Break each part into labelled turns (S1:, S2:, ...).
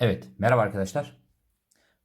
S1: Evet, merhaba arkadaşlar.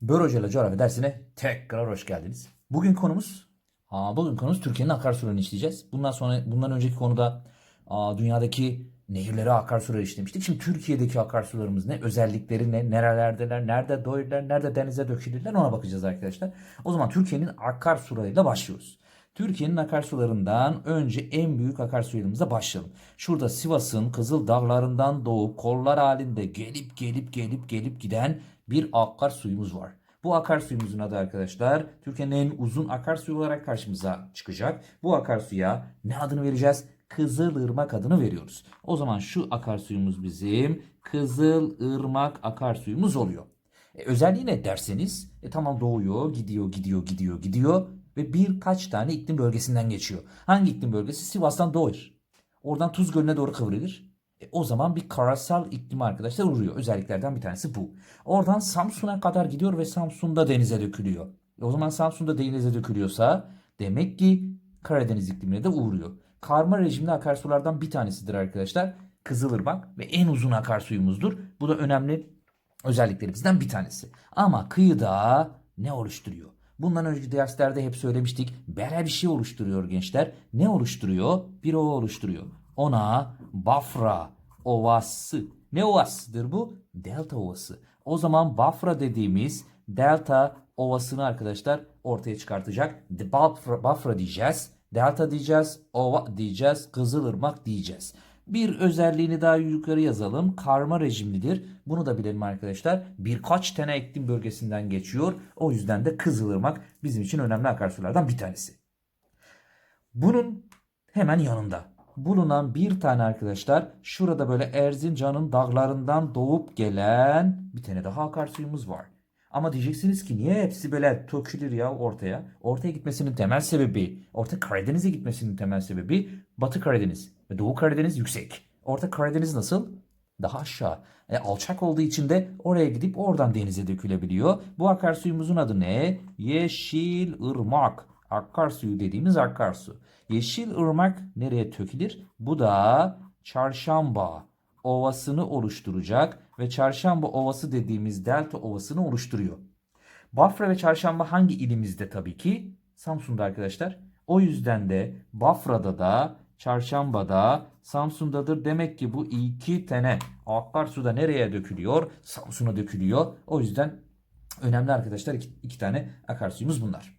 S1: Börocela coğrafya dersine tekrar hoş geldiniz. Bugün konumuz, aa, bugün konumuz Türkiye'nin akarsularını işleyeceğiz. Bundan sonra, bundan önceki konuda aa, dünyadaki nehirleri, akarsuları işlemiştik. Şimdi Türkiye'deki akarsularımız ne, özellikleri ne, nerelerdeler, nerede doyurlar, nerede denize dökülürler ona bakacağız arkadaşlar. O zaman Türkiye'nin akarsularıyla başlıyoruz. Türkiye'nin akarsularından önce en büyük akarsuyumuza başlayalım. Şurada Sivas'ın Kızıl Dağları'ndan doğup kollar halinde gelip gelip gelip gelip giden bir akarsuyumuz var. Bu akarsuyumuzun adı arkadaşlar Türkiye'nin en uzun akarsuyu olarak karşımıza çıkacak. Bu akarsuya ne adını vereceğiz? Kızılırmak adını veriyoruz. O zaman şu akarsuyumuz bizim Kızılırmak akarsuyumuz oluyor. E, özelliği ne derseniz e, tamam doğuyor, gidiyor, gidiyor, gidiyor, gidiyor ve birkaç tane iklim bölgesinden geçiyor. Hangi iklim bölgesi? Sivas'tan doğur. Oradan Tuz Gölü'ne doğru kıvrılır. E, o zaman bir karasal iklim arkadaşlar uğruyor. Özelliklerden bir tanesi bu. Oradan Samsun'a kadar gidiyor ve Samsun'da denize dökülüyor. E, o zaman Samsun'da denize dökülüyorsa demek ki Karadeniz iklimine de uğruyor. Karma rejimli akarsulardan bir tanesidir arkadaşlar. Kızılırmak ve en uzun akarsuyumuzdur. Bu da önemli özelliklerimizden bir tanesi. Ama kıyıda ne oluşturuyor? Bundan önceki derslerde hep söylemiştik. Böyle bir şey oluşturuyor gençler. Ne oluşturuyor? Bir ova oluşturuyor. Ona Bafra Ovası. Ne ovasıdır bu? Delta Ovası. O zaman Bafra dediğimiz Delta Ovası'nı arkadaşlar ortaya çıkartacak. Bafra, Bafra diyeceğiz. Delta diyeceğiz. Ova diyeceğiz. Kızılırmak diyeceğiz. Bir özelliğini daha yukarı yazalım. Karma rejimlidir. Bunu da bilelim arkadaşlar. Birkaç tane iklim bölgesinden geçiyor. O yüzden de Kızılırmak bizim için önemli akarsulardan bir tanesi. Bunun hemen yanında bulunan bir tane arkadaşlar şurada böyle Erzincan'ın dağlarından doğup gelen bir tane daha akarsuyumuz var. Ama diyeceksiniz ki niye hepsi böyle tökülür ya ortaya? Ortaya gitmesinin temel sebebi, Orta Karadeniz'e gitmesinin temel sebebi Batı Karadeniz ve Doğu Karadeniz yüksek. Orta Karadeniz nasıl? Daha aşağı. E, alçak olduğu için de oraya gidip oradan denize dökülebiliyor. Bu akarsuyumuzun adı ne? Yeşil Irmak. Akarsuyu dediğimiz akarsu. Yeşil Irmak nereye dökülür? Bu da Çarşamba Ovası'nı oluşturacak ve Çarşamba Ovası dediğimiz delta ovasını oluşturuyor. Bafra ve Çarşamba hangi ilimizde tabii ki? Samsun'da arkadaşlar. O yüzden de Bafra'da da Çarşamba'da Samsun'dadır. Demek ki bu iki tane akarsu da nereye dökülüyor? Samsun'a dökülüyor. O yüzden önemli arkadaşlar iki, iki tane akarsuyumuz bunlar.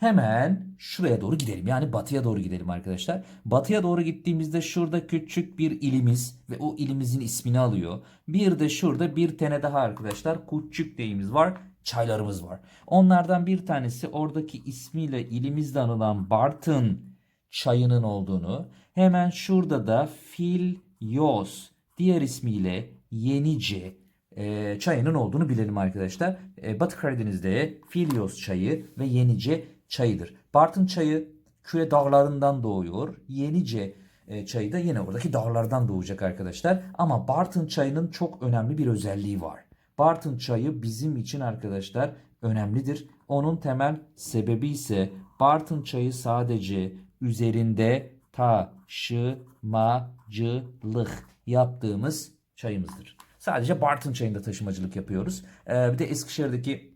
S1: Hemen şuraya doğru gidelim. Yani batıya doğru gidelim arkadaşlar. Batıya doğru gittiğimizde şurada küçük bir ilimiz ve o ilimizin ismini alıyor. Bir de şurada bir tane daha arkadaşlar küçük deyimiz var. Çaylarımız var. Onlardan bir tanesi oradaki ismiyle ilimizde anılan Bartın çayının olduğunu. Hemen şurada da Filyos diğer ismiyle Yenice e, çayının olduğunu bilelim arkadaşlar. E, Batı Karadeniz'de Filyos çayı ve Yenice çayıdır. Bartın çayı Küre dağlarından doğuyor. Yenice e, çayı da yine oradaki dağlardan doğacak arkadaşlar. Ama Bartın çayının çok önemli bir özelliği var. Bartın çayı bizim için arkadaşlar önemlidir. Onun temel sebebi ise Bartın çayı sadece üzerinde taşımacılık yaptığımız çayımızdır. Sadece Bartın çayında taşımacılık yapıyoruz. Ee, bir de Eskişehir'deki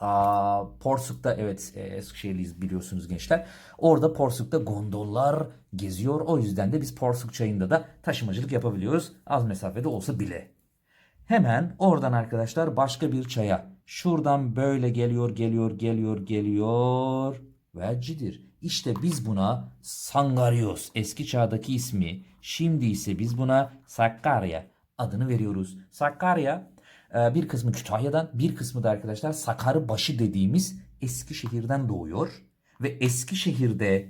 S1: Aa, Porsuk'ta evet e, Eskişehirliyiz biliyorsunuz gençler. Orada Porsuk'ta gondollar geziyor. O yüzden de biz Porsuk çayında da taşımacılık yapabiliyoruz. Az mesafede olsa bile. Hemen oradan arkadaşlar başka bir çaya. Şuradan böyle geliyor, geliyor, geliyor, geliyor. Vecidir. İşte biz buna Sangaryos eski çağdaki ismi. Şimdi ise biz buna Sakarya adını veriyoruz. Sakarya e, bir kısmı Kütahya'dan bir kısmı da arkadaşlar Sakarbaşı dediğimiz Eskişehir'den doğuyor. Ve Eskişehir'de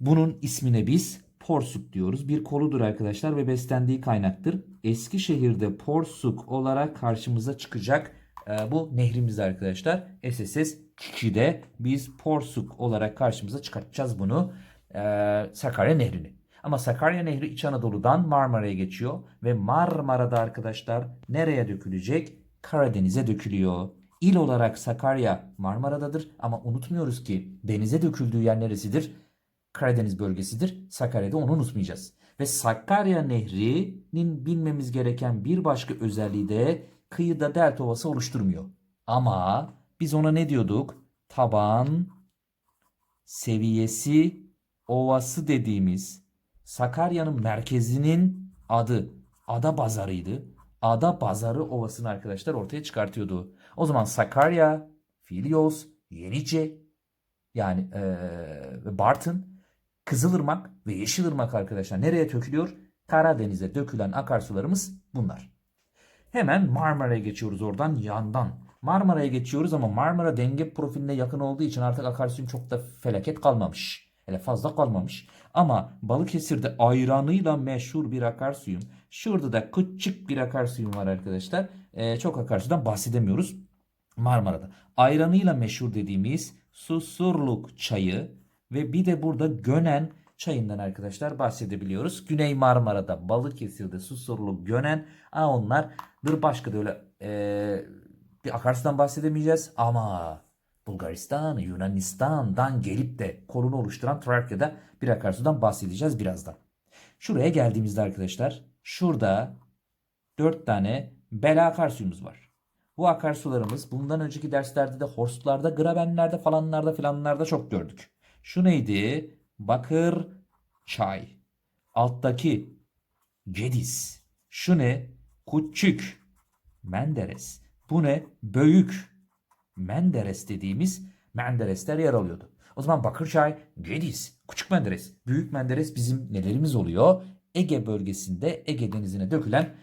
S1: bunun ismine biz Porsuk diyoruz. Bir koludur arkadaşlar ve beslendiği kaynaktır. Eskişehir'de Porsuk olarak karşımıza çıkacak e, bu nehrimiz arkadaşlar. SSS Kiki'de biz Porsuk olarak karşımıza çıkartacağız bunu. e, Sakarya Nehri'ni. Ama Sakarya Nehri İç Anadolu'dan Marmara'ya geçiyor ve Marmara'da arkadaşlar nereye dökülecek? Karadeniz'e dökülüyor. İl olarak Sakarya Marmara'dadır ama unutmuyoruz ki denize döküldüğü yer neresidir? Karadeniz bölgesidir. Sakarya'da onu unutmayacağız. Ve Sakarya Nehri'nin bilmemiz gereken bir başka özelliği de kıyıda delta ovası oluşturmuyor. Ama biz ona ne diyorduk? Taban seviyesi ovası dediğimiz Sakarya'nın merkezinin adı Ada Bazarı'ydı. Ada Bazarı Ovası'nı arkadaşlar ortaya çıkartıyordu. O zaman Sakarya, Filyos, Yenice yani eee Bartın, Kızılırmak ve Yeşilırmak arkadaşlar nereye dökülüyor? Karadeniz'e dökülen akarsularımız bunlar. Hemen Marmara'ya geçiyoruz oradan yandan. Marmara'ya geçiyoruz ama Marmara denge profiline yakın olduğu için artık akarsuyum çok da felaket kalmamış. Hele fazla kalmamış. Ama Balıkesir'de ayranıyla meşhur bir akarsuyum. Şurada da küçük bir akarsuyum var arkadaşlar. Ee, çok akarsudan bahsedemiyoruz. Marmara'da. Ayranıyla meşhur dediğimiz Susurluk çayı ve bir de burada Gönen çayından arkadaşlar bahsedebiliyoruz. Güney Marmara'da, Balıkesir'de Susurluk, Gönen. Aa, onlar bir başka da öyle eee, bir akarsudan bahsedemeyeceğiz ama Bulgaristan, Yunanistan'dan gelip de kolunu oluşturan Trakya'da bir akarsudan bahsedeceğiz birazdan. Şuraya geldiğimizde arkadaşlar şurada 4 tane bela akarsuyumuz var. Bu akarsularımız bundan önceki derslerde de horstlarda, grabenlerde falanlarda filanlarda çok gördük. Şu neydi? Bakır çay. Alttaki Gediz. Şu ne? Küçük. Menderes. Bu ne? Büyük. Menderes dediğimiz Menderesler yer alıyordu. O zaman Bakırçay, Gediz, Küçük Menderes, Büyük Menderes bizim nelerimiz oluyor? Ege bölgesinde Ege denizine dökülen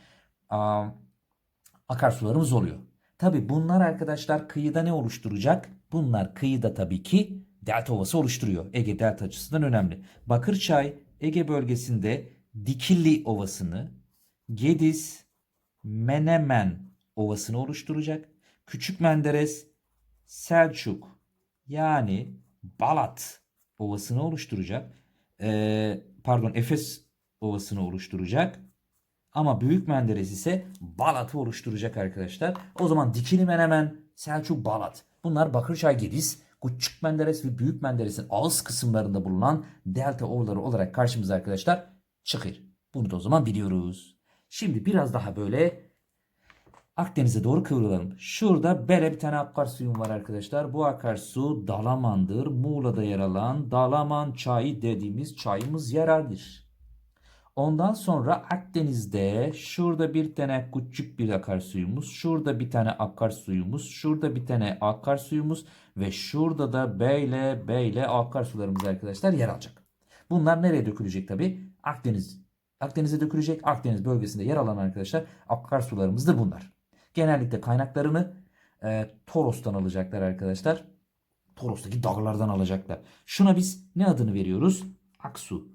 S1: aa, akarsularımız oluyor. Tabi bunlar arkadaşlar kıyıda ne oluşturacak? Bunlar kıyıda tabii ki delta ovası oluşturuyor. Ege delta açısından önemli. Bakırçay Ege bölgesinde Dikilli Ovası'nı, Gediz, Menemen Ovası'nı oluşturacak. Küçük Menderes, Selçuk yani Balat Ovası'nı oluşturacak. Ee, pardon Efes Ovası'nı oluşturacak. Ama Büyük Menderes ise Balat'ı oluşturacak arkadaşlar. O zaman Dikili Menemen, Selçuk, Balat. Bunlar Bakırçay, Gediz, Küçük Menderes ve Büyük Menderes'in ağız kısımlarında bulunan delta ovaları olarak karşımıza arkadaşlar çıkıyor. Bunu da o zaman biliyoruz. Şimdi biraz daha böyle Akdeniz'e doğru kıvrılalım. Şurada böyle bir tane akarsuyum var arkadaşlar. Bu akarsu Dalaman'dır. Muğla'da yer alan Dalaman çayı dediğimiz çayımız yer alır. Ondan sonra Akdeniz'de şurada bir tane küçük bir akarsuyumuz, şurada bir tane akarsuyumuz, şurada bir tane akarsuyumuz ve şurada da böyle böyle akarsularımız arkadaşlar yer alacak. Bunlar nereye dökülecek tabi? Akdeniz. Akdeniz'e dökülecek. Akdeniz bölgesinde yer alan arkadaşlar akarsularımızdır bunlar. Genellikle kaynaklarını e, Toros'tan alacaklar arkadaşlar. Toros'taki dağlardan alacaklar. Şuna biz ne adını veriyoruz? Aksu.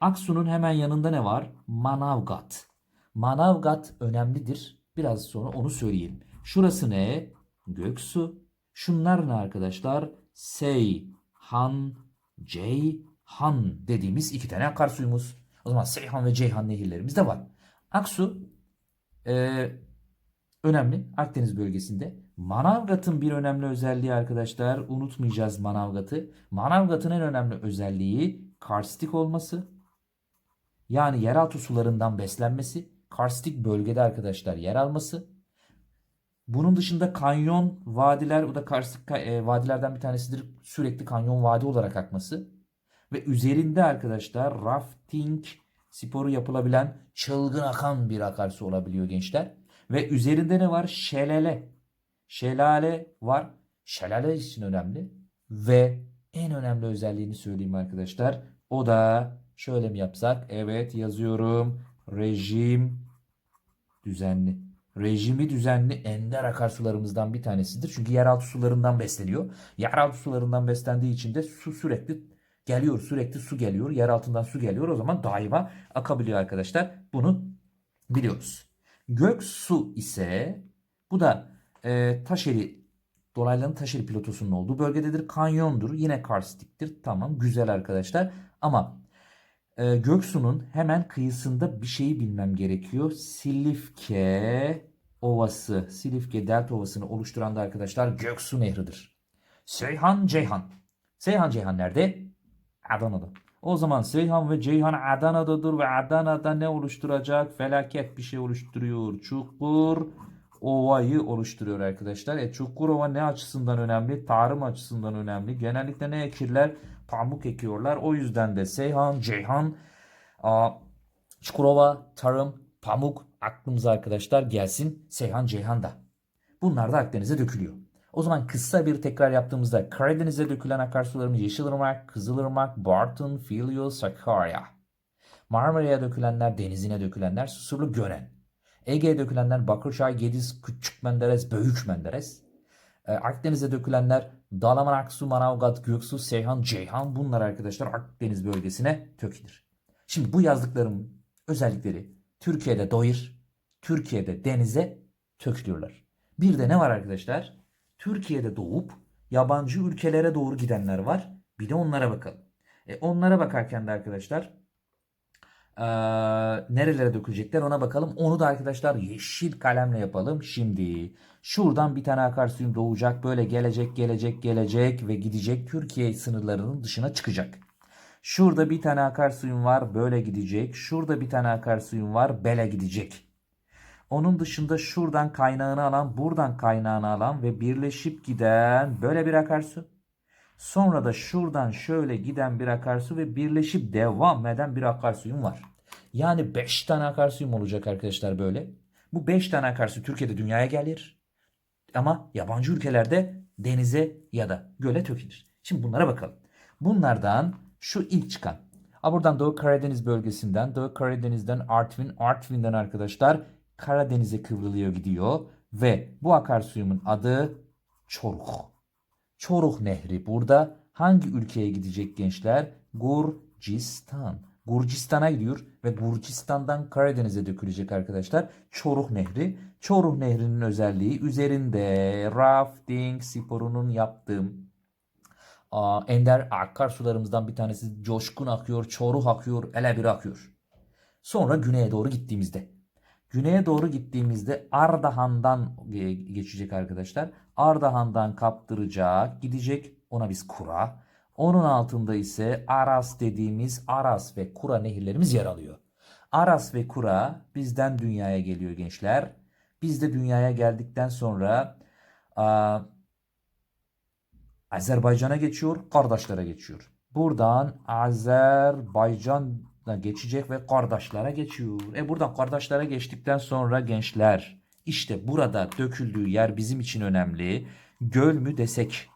S1: Aksu'nun hemen yanında ne var? Manavgat. Manavgat önemlidir. Biraz sonra onu söyleyelim. Şurası ne? Göksu. Şunlar ne arkadaşlar? Seyhan, Ceyhan dediğimiz iki tane akarsuyumuz. O zaman Seyhan ve Ceyhan nehirlerimiz de var. Aksu e, önemli Akdeniz bölgesinde. Manavgat'ın bir önemli özelliği arkadaşlar unutmayacağız Manavgat'ı. Manavgat'ın en önemli özelliği karstik olması. Yani yeraltı sularından beslenmesi, karstik bölgede arkadaşlar yer alması. Bunun dışında kanyon vadiler, o da karstik e, vadilerden bir tanesidir. Sürekli kanyon vadi olarak akması. Ve üzerinde arkadaşlar rafting sporu yapılabilen çılgın akan bir akarsu olabiliyor gençler. Ve üzerinde ne var? Şelale. Şelale var. Şelale için önemli. Ve en önemli özelliğini söyleyeyim arkadaşlar. O da şöyle mi yapsak? Evet yazıyorum. Rejim düzenli. Rejimi düzenli ender akarsularımızdan bir tanesidir. Çünkü yeraltı sularından besleniyor. Yeraltı sularından beslendiği için de su sürekli geliyor. Sürekli su geliyor. Yer altından su geliyor. O zaman daima akabiliyor arkadaşlar. Bunu biliyoruz. Göksu ise bu da e, Taşeli dolayların Taşeli platosunun olduğu bölgededir. Kanyondur. Yine karstiktir. Tamam güzel arkadaşlar. Ama e, Göksu'nun hemen kıyısında bir şeyi bilmem gerekiyor. Silifke Ovası, Silifke Delta Ovası'nı oluşturan da arkadaşlar Göksu Nehri'dir. Seyhan Ceyhan. Seyhan Ceyhan nerede? Adana'da. O zaman Seyhan ve Ceyhan Adana'dadır ve Adana'da ne oluşturacak? Felaket bir şey oluşturuyor. Çukur ovayı oluşturuyor arkadaşlar. E, Çukurova ne açısından önemli? Tarım açısından önemli. Genellikle ne ekirler? Pamuk ekiyorlar. O yüzden de Seyhan, Ceyhan, Çukurova, tarım, pamuk aklımıza arkadaşlar gelsin. Seyhan, Ceyhan da. Bunlar da Akdeniz'e dökülüyor. O zaman kısa bir tekrar yaptığımızda Karadeniz'e dökülen akarsularımız Yeşilırmak, Kızılırmak, Bartın, Filyo, Sakarya. Marmara'ya dökülenler, denizine dökülenler Susurlu Gören. Ege'ye dökülenler Bakırçay, Gediz, Küçük Menderes, Büyük Menderes. Ee, Akdeniz'e dökülenler Dalaman, Aksu, Manavgat, Göksu, Seyhan, Ceyhan bunlar arkadaşlar Akdeniz bölgesine tökülür. Şimdi bu yazdıklarım özellikleri Türkiye'de doyur, Türkiye'de denize tökülüyorlar. Bir de ne var arkadaşlar? Türkiye'de doğup yabancı ülkelere doğru gidenler var. Bir de onlara bakalım. E, onlara bakarken de arkadaşlar eee, nerelere dökülecekler ona bakalım. Onu da arkadaşlar yeşil kalemle yapalım. Şimdi şuradan bir tane akarsuyum doğacak. Böyle gelecek, gelecek, gelecek ve gidecek. Türkiye sınırlarının dışına çıkacak. Şurada bir tane akarsuyum var. Böyle gidecek. Şurada bir tane akarsuyum var. Bele gidecek. Onun dışında şuradan kaynağını alan, buradan kaynağını alan ve birleşip giden böyle bir akarsu. Sonra da şuradan şöyle giden bir akarsu ve birleşip devam eden bir akarsuyum var. Yani 5 tane akarsuyum olacak arkadaşlar böyle. Bu 5 tane akarsu Türkiye'de dünyaya gelir. Ama yabancı ülkelerde denize ya da göle tökülür. Şimdi bunlara bakalım. Bunlardan şu ilk çıkan. Ha buradan Doğu Karadeniz bölgesinden, Doğu Karadeniz'den Artvin, Artvin'den arkadaşlar Karadeniz'e kıvrılıyor gidiyor ve bu akarsuyumun adı Çoruk. Çoruk Nehri burada hangi ülkeye gidecek gençler? Gurcistan. Gurcistan'a gidiyor ve Gurcistan'dan Karadeniz'e dökülecek arkadaşlar. Çoruk Nehri. Çoruk Nehri'nin özelliği üzerinde rafting sporunun yaptığım aa, ender akarsularımızdan bir tanesi coşkun akıyor, çoruh akıyor, ele bir akıyor. Sonra güneye doğru gittiğimizde Güneye doğru gittiğimizde Ardahan'dan ge- geçecek arkadaşlar. Ardahan'dan kaptıracak, gidecek. Ona biz Kura. Onun altında ise Aras dediğimiz Aras ve Kura nehirlerimiz yer alıyor. Aras ve Kura bizden dünyaya geliyor gençler. Biz de dünyaya geldikten sonra Azerbaycan'a geçiyor, kardeşlere geçiyor. Buradan Azerbaycan'a geçecek ve kardeşlere geçiyor. E buradan kardeşlere geçtikten sonra gençler işte burada döküldüğü yer bizim için önemli. Göl mü desek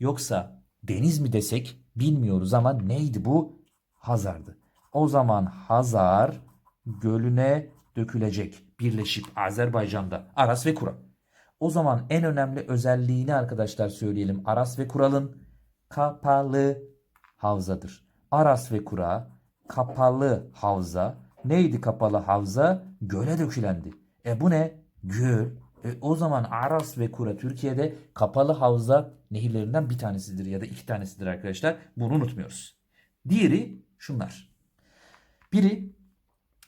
S1: yoksa deniz mi desek bilmiyoruz ama neydi bu? Hazar'dı. O zaman Hazar gölüne dökülecek birleşip Azerbaycan'da Aras ve Kura. O zaman en önemli özelliğini arkadaşlar söyleyelim. Aras ve Kural'ın kapalı havzadır. Aras ve Kura kapalı havza. Neydi kapalı havza? Göle dökülendi. E bu ne? Göl. E o zaman Aras ve Kura Türkiye'de kapalı havza nehirlerinden bir tanesidir ya da iki tanesidir arkadaşlar. Bunu unutmuyoruz. Diğeri şunlar. Biri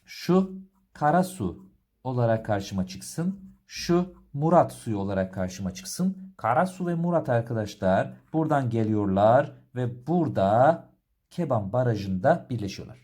S1: şu Karasu olarak karşıma çıksın. Şu Murat suyu olarak karşıma çıksın. Karasu ve Murat arkadaşlar buradan geliyorlar ve burada Keban Barajı'nda birleşiyorlar.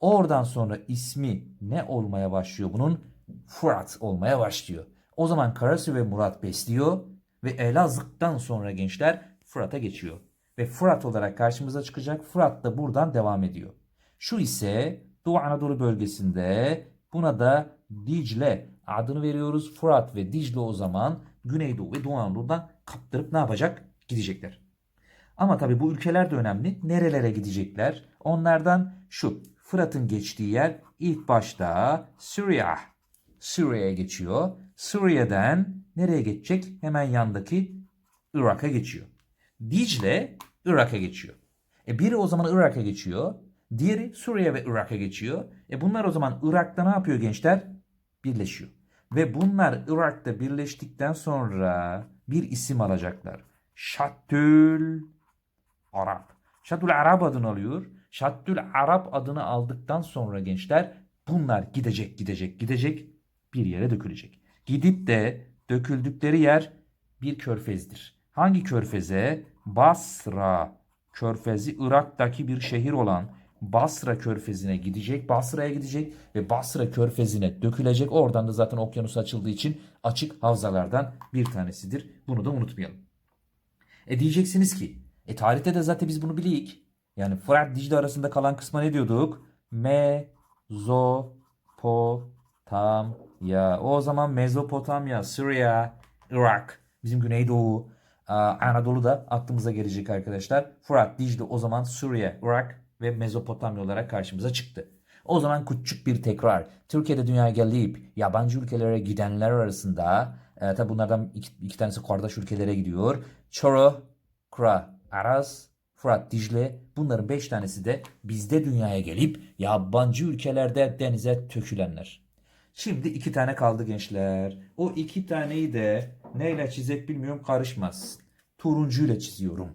S1: Oradan sonra ismi ne olmaya başlıyor bunun? Fırat olmaya başlıyor. O zaman Karasu ve Murat besliyor ve Elazığ'dan sonra gençler Fırat'a geçiyor. Ve Fırat olarak karşımıza çıkacak. Fırat da buradan devam ediyor. Şu ise Doğu Anadolu bölgesinde buna da Dicle adını veriyoruz. Fırat ve Dicle o zaman Güneydoğu ve Doğu Anadolu'dan kaptırıp ne yapacak? Gidecekler. Ama tabii bu ülkeler de önemli. Nerelere gidecekler? Onlardan şu Fırat'ın geçtiği yer ilk başta Suriye. Suriye'ye geçiyor. Suriye'den nereye geçecek? Hemen yandaki Irak'a geçiyor. Dicle Irak'a geçiyor. E biri o zaman Irak'a geçiyor. Diğeri Suriye ve Irak'a geçiyor. E bunlar o zaman Irak'ta ne yapıyor gençler? Birleşiyor. Ve bunlar Irak'ta birleştikten sonra bir isim alacaklar. Şattül Arap. Şattül Arap adını alıyor. Şattül Arap adını aldıktan sonra gençler bunlar gidecek gidecek gidecek bir yere dökülecek. Gidip de döküldükleri yer bir körfezdir. Hangi körfeze? Basra körfezi Irak'taki bir şehir olan Basra körfezine gidecek. Basra'ya gidecek ve Basra körfezine dökülecek. Oradan da zaten okyanus açıldığı için açık havzalardan bir tanesidir. Bunu da unutmayalım. E diyeceksiniz ki e tarihte de zaten biz bunu biliyik. Yani Fırat Dicle arasında kalan kısma ne diyorduk? Mezopotamya. O zaman Mezopotamya, Suriye, Irak, bizim Güneydoğu, Aa, Anadolu da aklımıza gelecek arkadaşlar. Fırat, Dicle o zaman Suriye, Irak ve Mezopotamya olarak karşımıza çıktı. O zaman küçük bir tekrar. Türkiye'de dünyaya gelip yabancı ülkelere gidenler arasında e, tabi bunlardan iki, iki tanesi kardeş ülkelere gidiyor. Çoro, Kra, Aras, Fırat, Dicle bunların beş tanesi de bizde dünyaya gelip yabancı ülkelerde denize tökülenler. Şimdi iki tane kaldı gençler. O iki taneyi de neyle çizek bilmiyorum karışmaz. Turuncuyla çiziyorum.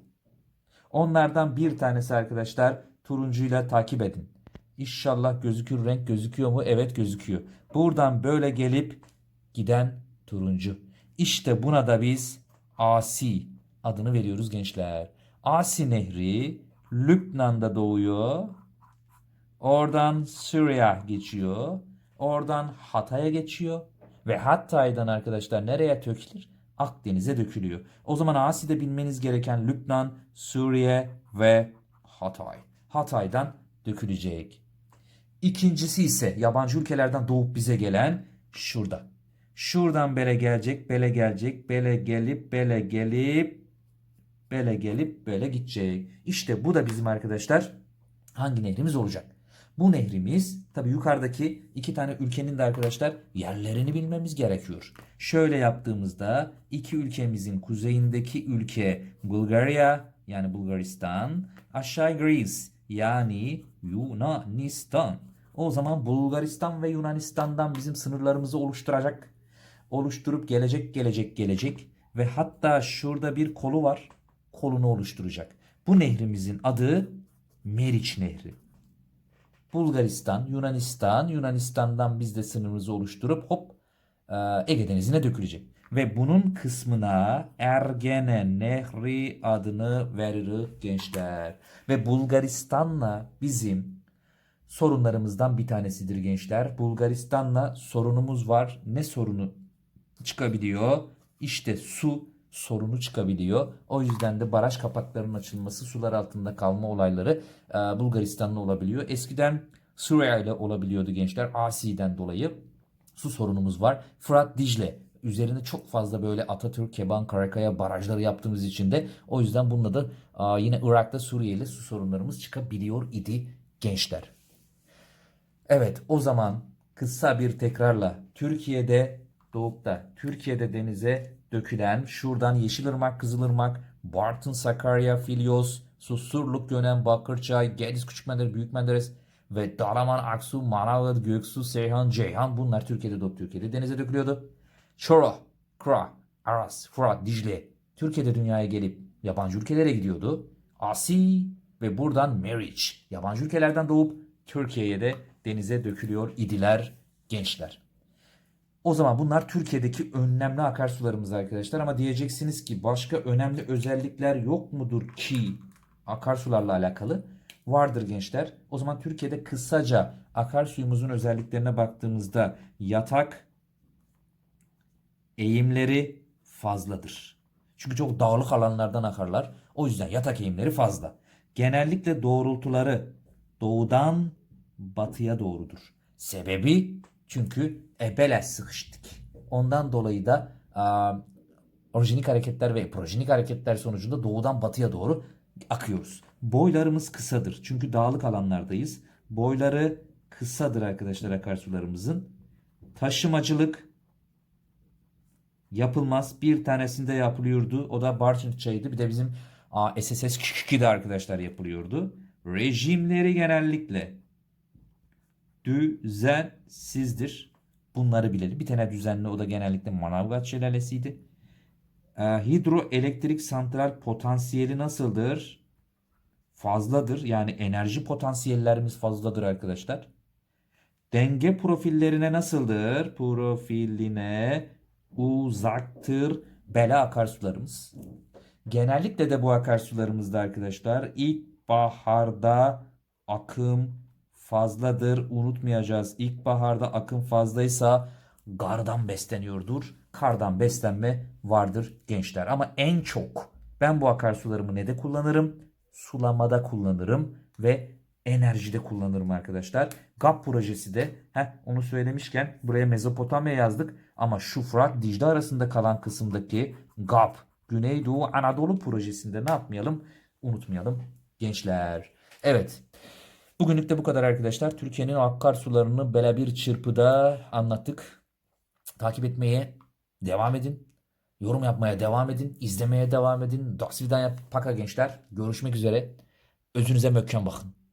S1: Onlardan bir tanesi arkadaşlar turuncuyla takip edin. İnşallah gözükür renk gözüküyor mu? Evet gözüküyor. Buradan böyle gelip giden turuncu. İşte buna da biz Asi adını veriyoruz gençler. Asi Nehri Lübnan'da doğuyor. Oradan Suriye geçiyor. Oradan Hatay'a geçiyor. Ve Hatay'dan arkadaşlar nereye dökülür? Akdeniz'e dökülüyor. O zaman Asi'de bilmeniz gereken Lübnan, Suriye ve Hatay. Hatay'dan dökülecek. İkincisi ise yabancı ülkelerden doğup bize gelen şurada. Şuradan bele gelecek, bele gelecek, bele gelip, bele gelip, bele gelip, bele gidecek. İşte bu da bizim arkadaşlar hangi nehrimiz olacak? Bu nehrimiz tabi yukarıdaki iki tane ülkenin de arkadaşlar yerlerini bilmemiz gerekiyor. Şöyle yaptığımızda iki ülkemizin kuzeyindeki ülke Bulgaria yani Bulgaristan, aşağı Greece yani Yunanistan. O zaman Bulgaristan ve Yunanistan'dan bizim sınırlarımızı oluşturacak, oluşturup gelecek gelecek gelecek ve hatta şurada bir kolu var, kolunu oluşturacak. Bu nehrimizin adı Meriç Nehri. Bulgaristan, Yunanistan, Yunanistan'dan biz de sınırımızı oluşturup hop e, Ege Denizi'ne dökülecek. Ve bunun kısmına Ergene Nehri adını veririz gençler. Ve Bulgaristan'la bizim sorunlarımızdan bir tanesidir gençler. Bulgaristan'la sorunumuz var. Ne sorunu çıkabiliyor? İşte su sorunu çıkabiliyor. O yüzden de baraj kapaklarının açılması, sular altında kalma olayları e, Bulgaristan'la olabiliyor. Eskiden Suriye ile olabiliyordu gençler. Asi'den dolayı su sorunumuz var. Fırat Dicle üzerinde çok fazla böyle Atatürk, Keban, Karakaya barajları yaptığımız için de o yüzden bununla da a, yine Irak'ta Suriye ile su sorunlarımız çıkabiliyor idi gençler. Evet o zaman kısa bir tekrarla Türkiye'de doğup da Türkiye'de denize dökülen şuradan Yeşilırmak, Kızılırmak, Bartın, Sakarya, Filyos, Susurluk, Gönen, Bakırçay, Gediz, Küçükmenderes, Büyükmenderes ve Dalaman, Aksu, Manavgat, Göksu, Seyhan, Ceyhan bunlar Türkiye'de doğup Türkiye'de denize dökülüyordu. Çoro, Kra, Aras, Fırat, Dicle Türkiye'de dünyaya gelip yabancı ülkelere gidiyordu. Asi ve buradan Meriç yabancı ülkelerden doğup Türkiye'ye de denize dökülüyor idiler gençler. O zaman bunlar Türkiye'deki önemli akarsularımız arkadaşlar ama diyeceksiniz ki başka önemli özellikler yok mudur ki akarsularla alakalı? Vardır gençler. O zaman Türkiye'de kısaca akarsuyumuzun özelliklerine baktığımızda yatak eğimleri fazladır. Çünkü çok dağlık alanlardan akarlar. O yüzden yatak eğimleri fazla. Genellikle doğrultuları doğudan batıya doğrudur. Sebebi çünkü ebele sıkıştık. Ondan dolayı da a, orijinik hareketler ve projenik hareketler sonucunda doğudan batıya doğru akıyoruz. Boylarımız kısadır. Çünkü dağlık alanlardayız. Boyları kısadır arkadaşlar akarsularımızın. Taşımacılık yapılmaz. Bir tanesinde yapılıyordu. O da Barçınçay'dı. Bir de bizim a, SSS 2'de arkadaşlar yapılıyordu. Rejimleri genellikle düzensizdir. Bunları bilelim. Bir tane düzenli o da genellikle Manavgat şelalesiydi. Ee, hidroelektrik santral potansiyeli nasıldır? Fazladır. Yani enerji potansiyellerimiz fazladır arkadaşlar. Denge profillerine nasıldır? Profiline uzaktır bela akarsularımız. Genellikle de bu akarsularımızda arkadaşlar ilkbaharda akım fazladır. Unutmayacağız. İlkbaharda akım fazlaysa gardan besleniyordur. Kardan beslenme vardır gençler. Ama en çok ben bu akarsularımı ne de kullanırım? Sulamada kullanırım ve enerjide kullanırım arkadaşlar. GAP projesi de heh, onu söylemişken buraya Mezopotamya yazdık ama şu Fırat Dicle arasında kalan kısımdaki GAP Güneydoğu Anadolu projesinde ne yapmayalım? Unutmayalım gençler. Evet. Bugünlük de bu kadar arkadaşlar. Türkiye'nin akarsularını böyle bir çırpıda anlattık. Takip etmeye devam edin. Yorum yapmaya devam edin. izlemeye devam edin. Daksvidan yap. Paka gençler. Görüşmek üzere. Özünüze mökken bakın.